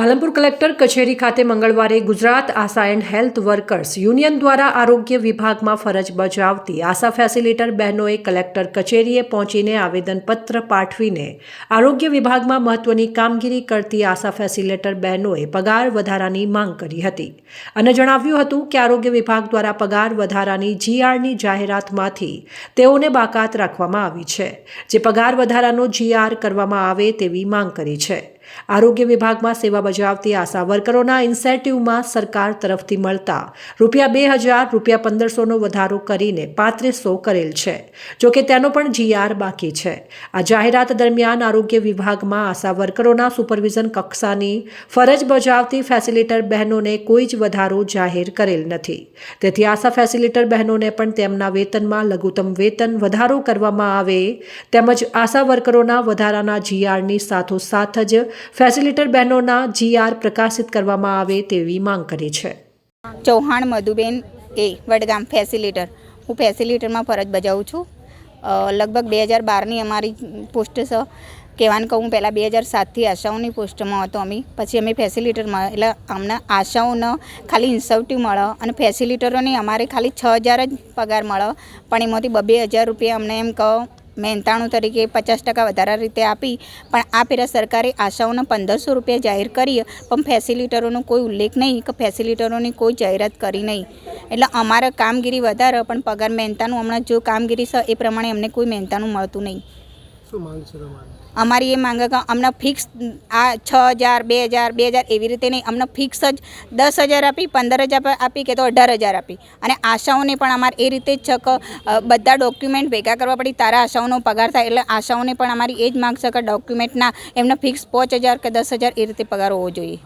Palanpur collector કચેરી ખાતે મંગળવારે Gujarat Asha and health workers union દ્વારા આરોગ્ય વિભાગમાં ફરજ બજાવતી આશા ફેસિલિટર બહેનોએ કલેક્ટર કચેરીએ પહોંચીને આવેદનપત્ર પાઠવીને આરોગ્ય વિભાગમાં મહત્વની કામગીરી કરતી આશા ફેસિલિટર બહેનોએ પગાર વધારાની માંગ કરી હતી. અને જણાવ્યું હતું કે આરોગ્ય વિભાગ દ્વારા પગાર વધારાની જીઆરની જાહેરાતમાંથી તેઓને બાકાત રાખવામાં આવી છે. જે પગાર વધારાનો જીઆર કરવામાં આવે તેવી માંગ કરી છે. આરોગ્ય વિભાગમાં સેવા બજાવતી આશા વર્કરોના ઇન્સેન્ટિવમાં સરકાર તરફથી મળતા રૂપિયા બે હજાર, રૂપિયા પંદરસોનો વધારો કરીને પાંત્રીસો કરેલ છે. જોકે તેનો પણ જીઆર બાકી છે. આ જાહેરાત દરમિયાન આરોગ્ય વિભાગમાં આશા વર્કરોના સુપરવિઝન કક્ષાની ફરજ બજાવતી ફેસિલિટર બહેનોને કોઈ જ વધારો જાહેર કરેલ નથી. તેથી આશા ફેસિલિટર બહેનોને પણ તેમના વેતનમાં લઘુત્તમ વેતન વધારો કરવામાં આવે તેમજ આશા વર્કરોના વધારાના જીઆરની સાથોસાથ જ ફેસિલિટર બહેનોના જીઆર પ્રકાશિત કરવામાં આવે તેવી માંગ કરી છે. ચૌહાણ મધુબેન એ વડગામ ફેસિલિટર. હું ફેસિલિટરમાં ફરજ બજાવું છું. લગભગ બે હજાર બારની અમારી પોસ્ટ છે કહેવાનું કહું પહેલાં બે હજાર સાતથી આશાઓની પોસ્ટમાં હતો અમે. પછી અમે ફેસિલિટરમાં એટલે અમને આશાઓનો ખાલી ઇન્સેન્ટિવ મળે અને ફેસિલિટરોને અમારે ખાલી છ હજાર જ પગાર મળે. પણ એમાંથી બબે હજાર રૂપિયા અમને એમ કહો મહેનતાણું તરીકે પચાસ ટકા વધારા રીતે આપી, પણ આ પહેલાં સરકારે આશાઓના પંદરસો રૂપિયા જાહેર કરી પણ ફેસિલિટરોનો કોઈ ઉલ્લેખ નહીં કે ફેસિલિટરોની કોઈ જાહેરાત કરી નહીં. એટલે અમારા કામગીરી વધારે, પણ પગાર મહેનતાનું હમણાં જો કામગીરી છે એ પ્રમાણે અમને કોઈ મહેનતાનું મળતું નહીં. શું માંગ છે તમારી? અમારી એ માંગે કે અમને ફિક્સ આ છ હજાર બે હજાર બે હજાર એવી રીતે નહીં અમને ફિક્સ જ દસ હજાર આપી પંદર હજાર આપી કે તો અઢાર હજાર આપી. અને આશાઓને પણ અમારે એ રીતે જ છે કે બધા ડોક્યુમેન્ટ ભેગા કરવા પડી તારા આશાઓનો પગાર થાય એટલે આશાઓને પણ અમારી એ જ માંગ છે કે ડોક્યુમેન્ટના એમને ફિક્સ પાંચ હજાર કે દસ હજાર એ રીતે પગાર હોવો જોઈએ.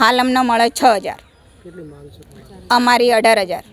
હાલ અમને મળે છ હજાર? અમારી અઢાર હજાર.